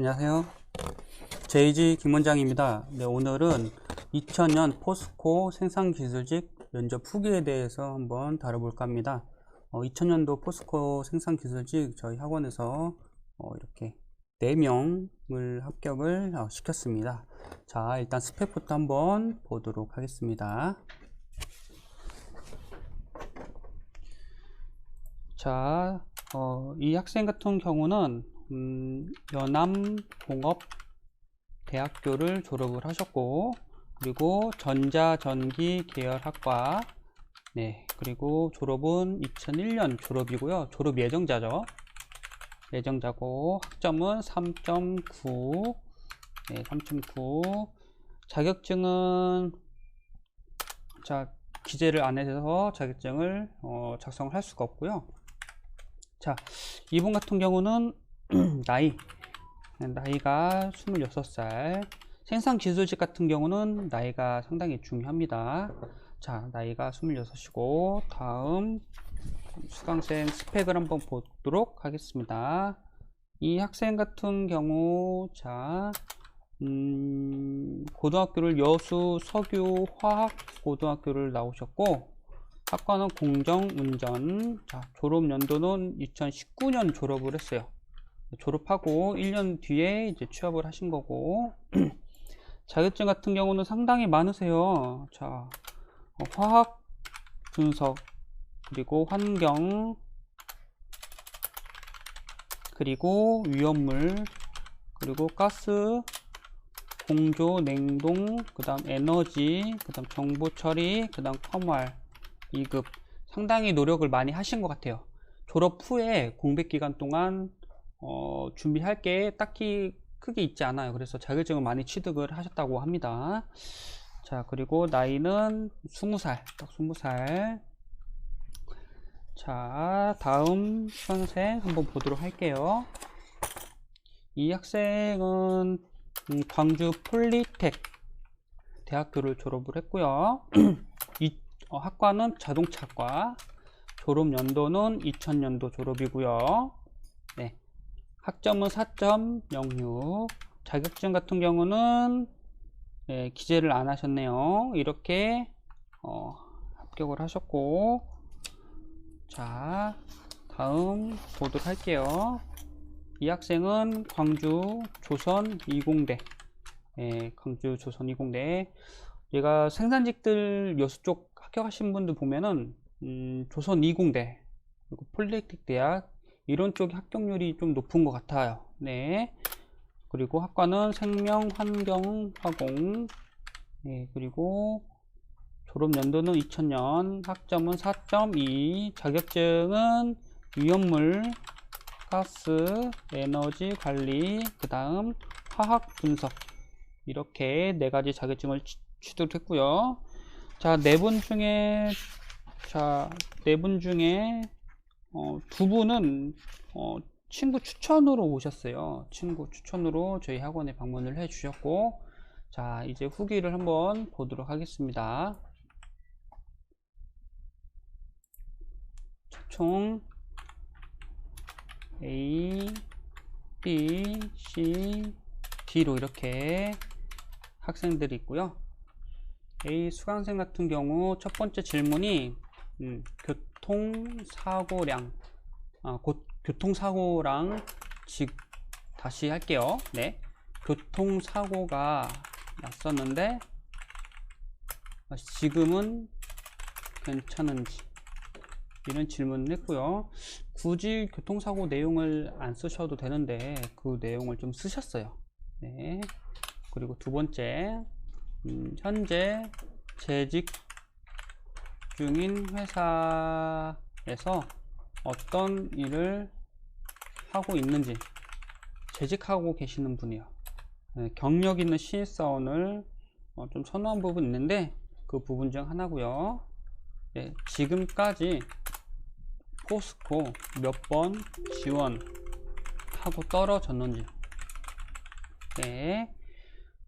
안녕하세요. JG 김원장입니다. 네, 오늘은 2000년 포스코 생산기술직 면접 후기에 대해서 한번 다뤄볼까 합니다. 어, 2000년도 포스코 생산기술직 저희 학원에서 어, 이렇게 4명을 합격을 어, 시켰습니다. 자, 일단 스펙부터 한번 보도록 하겠습니다. 자, 어, 이 학생 같은 경우는 음, 연암공업대학교를 졸업을 하셨고 그리고 전자전기 계열학과 네 그리고 졸업은 2001년 졸업이고요. 졸업 예정자죠. 예정자고 학점은 3.9 네, 3.9 자격증은 자 기재를 안 해서 자격증을 어, 작성을 할 수가 없고요. 자 이분 같은 경우는 나이. 나이가 26살. 생산 기술직 같은 경우는 나이가 상당히 중요합니다. 자 나이가 26이고 다음 수강생 스펙을 한번 보도록 하겠습니다. 이 학생 같은 경우 자 음, 고등학교를 여수 석유 화학 고등학교를 나오셨고 학과는 공정운전 자, 졸업 연도는 2019년 졸업을 했어요 졸업하고 1년 뒤에 이제 취업을 하신 거고. 자격증 같은 경우는 상당히 많으세요. 자 어, 화학 분석 그리고 환경 그리고 위험물 그리고 가스 공조 냉동 그 다음 에너지 그 다음 정보 처리 그 다음 컴활 2급. 상당히 노력을 많이 하신 것 같아요. 졸업 후에 공백 기간 동안 어, 준비할 게 딱히 크게 있지 않아요. 그래서 자격증을 많이 취득을 하셨다고 합니다. 자 그리고 나이는 20살 딱 20살. 자 다음 수강생 한번 보도록 할게요. 이 학생은 음, 광주 폴리텍 대학교를 졸업을 했고요. 이 어, 학과는 자동차과 졸업 연도는 2000년도 졸업이고요. 네. 학점은 4.06 자격증 같은 경우는 네, 기재를 안 하셨네요. 이렇게 어, 합격을 하셨고. 자 다음 보도록 할게요. 이 학생은 광주 조선 20대. 네, 광주 조선 20대. 얘가 생산직들 여수 쪽 합격하신 분들 보면은 음, 조선 20대 그리고 폴리텍 대학 이런 쪽의 합격률이 좀 높은 것 같아요. 네. 그리고 학과는 생명 환경 화공. 네 그리고 졸업 연도는 2000년 학점은 4.2 자격증은 위험물 가스 에너지 관리 그 다음 화학 분석. 이렇게 네 가지 자격증을 취득했고요. 자 네 분 중에 자 네 분 중에 어, 두 분은 어, 친구 추천으로 오셨어요 친구 추천으로 저희 학원에 방문을 해 주셨고 자 이제 후기를 한번 보도록 하겠습니다 총 A, B, C, D로 이렇게 학생들이 있고요. A 수강생 같은 경우 첫 번째 질문이 음, 교 통사고량 아, 곧 교통사고랑 즉 다시 할게요. 네, 교통사고가 났었는데 아, 지금은 괜찮은지 이런 질문을 했고요. 굳이 교통사고 내용을 안 쓰셔도 되는데 그 내용을 좀 쓰셨어요. 네. 그리고 두 번째, 음, 현재 재직 중인 회사에서 어떤 일을 하고 있는지 재직하고 계시는 분이요. 네, 경력 있는 신입사원을 어, 좀 선호한 부분 있는데 그 부분 중 하나고요. 네, 지금까지 포스코 몇 번 지원하고 떨어졌는지 네.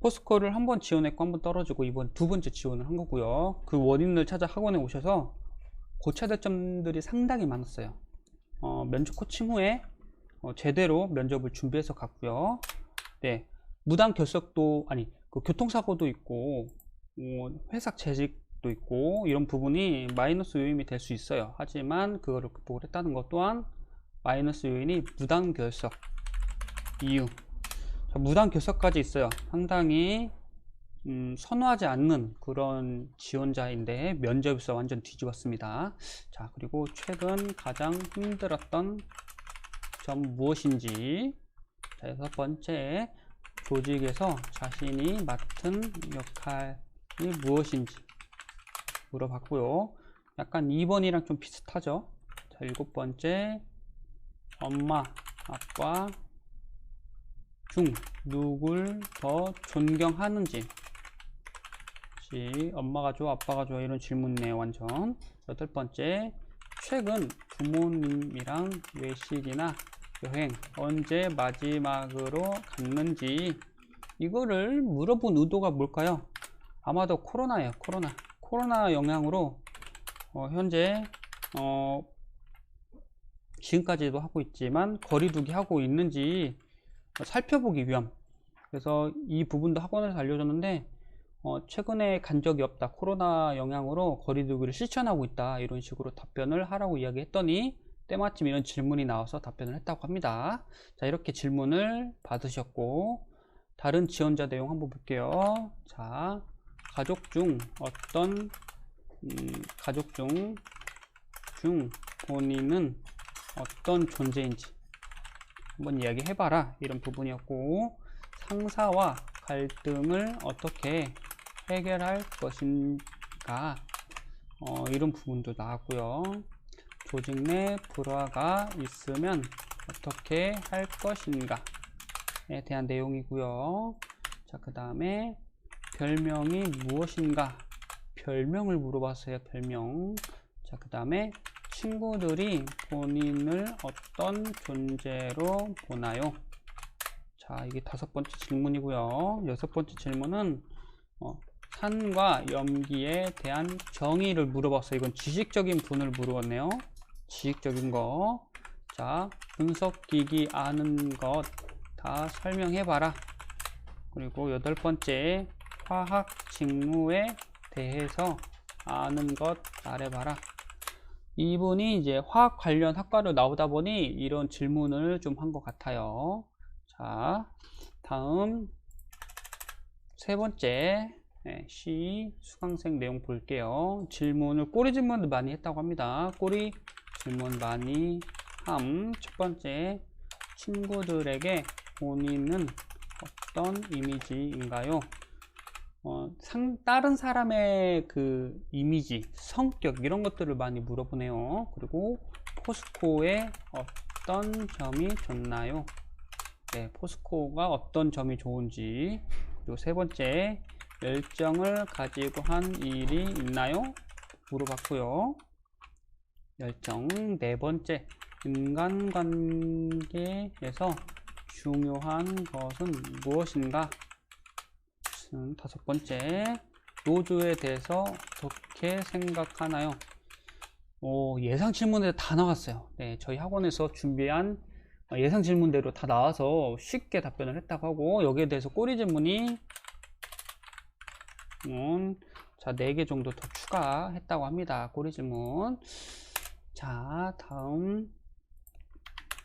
포스코를 한 번 지원했고 한 번 떨어지고 이번 두 번째 지원을 한 거고요. 그 원인을 찾아 학원에 오셔서 고쳐야 될 점들이 상당히 많았어요. 어, 면접 코칭 후에 어, 제대로 면접을 준비해서 갔고요. 네, 무단 결석도 아니 그 교통사고도 있고 어, 회사 재직도 있고 이런 부분이 마이너스 요인이 될 수 있어요. 하지만 그거를 극복을 했다는 것 또한 마이너스 요인이 무단 결석 이유. 자, 무단 결석까지 있어요. 상당히 음, 선호하지 않는 그런 지원자인데 면접에서 완전 뒤집었습니다. 자 그리고 최근 가장 힘들었던 점 무엇인지 자, 여섯 번째 조직에서 자신이 맡은 역할이 무엇인지 물어봤고요. 약간 2번이랑 좀 비슷하죠. 자, 일곱 번째 엄마, 아빠 중 누굴 더 존경하는지. 엄마가 좋아 아빠가 좋아 이런 질문이네 완전. 여덟 번째 최근 부모님이랑 외식이나 여행 언제 마지막으로 갔는지. 이거를 물어본 의도가 뭘까요? 아마도 코로나예요 코로나. 코로나 영향으로 어, 현재 어, 지금까지도 하고 있지만 거리두기 하고 있는지 살펴보기 위함. 그래서 이 부분도 학원에서 알려줬는데 어, 최근에 간 적이 없다. 코로나 영향으로 거리두기를 실천하고 있다. 이런 식으로 답변을 하라고 이야기했더니 때마침 이런 질문이 나와서 답변을 했다고 합니다. 자 이렇게 질문을 받으셨고 다른 지원자 내용 한번 볼게요. 자 가족 중 어떤 음, 가족 중, 중 본인은 어떤 존재인지 한번 이야기해봐라. 이런 부분이었고 상사와 갈등을 어떻게 해결할 것인가. 어, 이런 부분도 나왔고요. 조직 내 불화가 있으면 어떻게 할 것인가에 대한 내용이고요. 자그 다음에 별명이 무엇인가. 별명을 물어봤어요 별명. 자 그 다음에 친구들이 본인을 어떤 존재로 보나요? 자, 이게 다섯 번째 질문이고요. 여섯 번째 질문은 어, 산과 염기에 대한 정의를 물어봤어요. 이건 지식적인 분을 물어봤네요. 지식적인 거. 자, 분석기기 아는 것 다 설명해봐라. 그리고 여덟 번째, 화학 직무에 대해서 아는 것 말해봐라. 이분이 이제 화학 관련 학과를 나오다 보니 이런 질문을 좀 한 것 같아요. 자, 다음 세 번째 네, C 수강생 내용 볼게요. 질문을 꼬리 질문을 많이 했다고 합니다. 꼬리 질문 많이 함. 첫 번째 친구들에게 본인은 어떤 이미지인가요? 어, 상, 다른 사람의 그 이미지, 성격 이런 것들을 많이 물어보네요. 그리고 포스코의 어떤 점이 좋나요? 네, 포스코가 어떤 점이 좋은지 그리고 세 번째 열정을 가지고 한 일이 있나요? 물어봤고요. 열정 네 번째 인간관계에서 중요한 것은 무엇인가? 다섯 번째 노조에 대해서 어떻게 생각하나요? 오, 예상 질문에 다 나왔어요. 네, 저희 학원에서 준비한 예상 질문대로 다 나와서 쉽게 답변을 했다고 하고 여기에 대해서 꼬리 질문이 음, 자, 4개 정도 더 추가했다고 합니다. 꼬리 질문. 자, 다음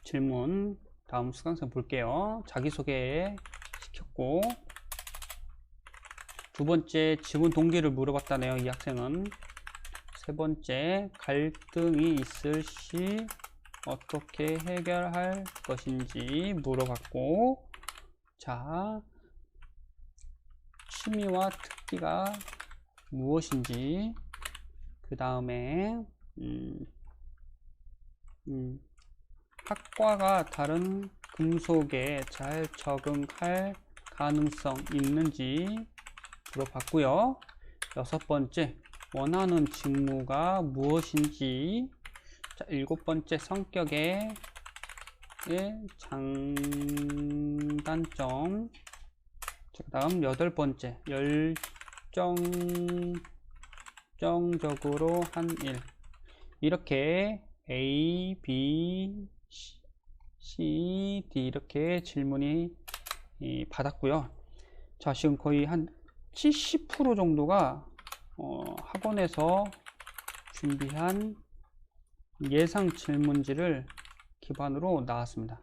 질문. 다음 수강생 볼게요. 자기소개 시켰고 두 번째 지문 동기를 물어봤다네요. 이 학생은 세 번째 갈등이 있을 시 어떻게 해결할 것인지 물어봤고 자 취미와 특기가 무엇인지 그 다음에 음, 음, 학과가 다른 금속에 잘 적응할 가능성 있는지 물어봤고요. 여섯 번째, 원하는 직무가 무엇인지 자, 일곱 번째, 성격의 장단점 자, 그 다음 여덟 번째, 열정적으로 한 일 이렇게 A, B, C, D 이렇게 질문이 이, 받았고요. 자, 지금 거의 한 70% 정도가 어, 학원에서 준비한 예상 질문지를 기반으로 나왔습니다.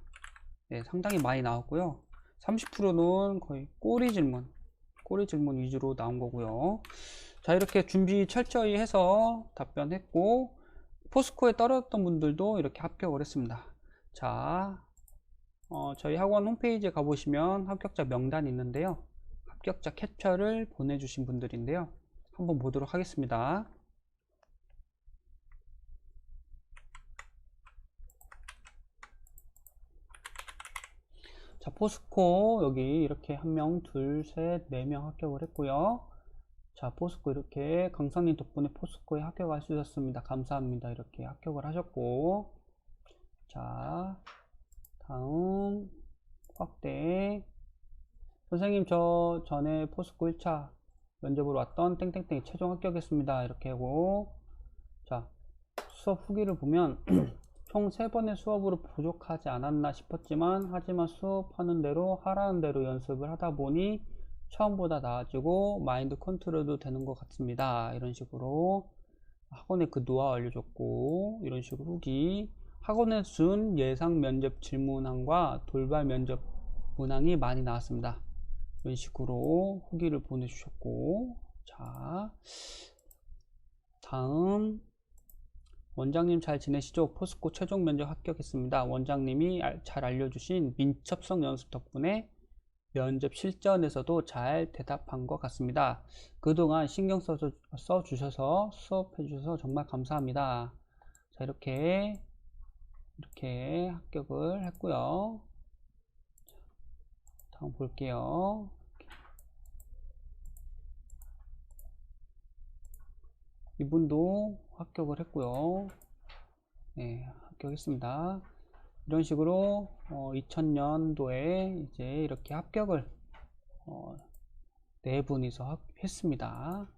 네, 상당히 많이 나왔고요. 30%는 거의 꼬리 질문, 꼬리 질문 위주로 나온 거고요. 자, 이렇게 준비 철저히 해서 답변했고, 포스코에 떨어졌던 분들도 이렇게 합격을 했습니다. 자, 어, 저희 학원 홈페이지에 가보시면 합격자 명단이 있는데요. 합격자 캡처를 보내주신 분들인데요. 한번 보도록 하겠습니다. 자, 포스코 여기 이렇게 한 명, 둘, 셋, 네 명 합격을 했고요. 자, 포스코 이렇게 강사님 덕분에 포스코에 합격할 수 있었습니다. 감사합니다. 이렇게 합격을 하셨고, 자, 다음 확대. 선생님 저 전에 포스코 1차 면접으로 왔던 땡땡땡 최종 합격했습니다. 이렇게 하고, 자, 수업 후기를 보면 총 3번의 수업으로 부족하지 않았나 싶었지만 하지만 수업하는 대로 하라는 대로 연습을 하다 보니 처음보다 나아지고 마인드 컨트롤도 되는 것 같습니다. 이런 식으로 학원의 그 노하우 알려줬고 이런 식으로 후기 학원에 준 예상 면접 질문항과 돌발 면접 문항이 많이 나왔습니다. 이런 식으로 후기를 보내주셨고 자 다음 원장님 잘 지내시죠? 포스코 최종 면접 합격했습니다. 원장님이 알- 잘 알려주신 민첩성 연습 덕분에 면접 실전에서도 잘 대답한 것 같습니다. 그동안 신경 써, 써주셔서 수업해 주셔서 정말 감사합니다. 자, 이렇게, 이렇게 합격을 했고요. 다음 볼게요. 이분도 합격을 했고요. 네, 합격했습니다. 이런 식으로 어, 2000년도에 이제 이렇게 합격을 어, 네 분이서 합- 했습니다.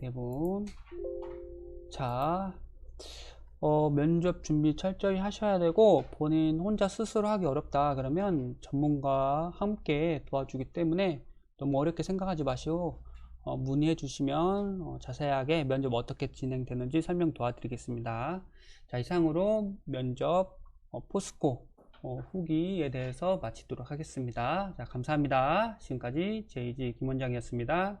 네 분. 자, 어, 면접 준비 철저히 하셔야 되고 본인 혼자 스스로 하기 어렵다 그러면 전문가와 함께 도와주기 때문에 너무 어렵게 생각하지 마시고 어, 문의해 주시면 어, 자세하게 면접 어떻게 진행되는지 설명 도와드리겠습니다. 자, 이상으로 면접 어, 포스코 어, 후기에 대해서 마치도록 하겠습니다. 자, 감사합니다. 지금까지 제이지 김원장이었습니다.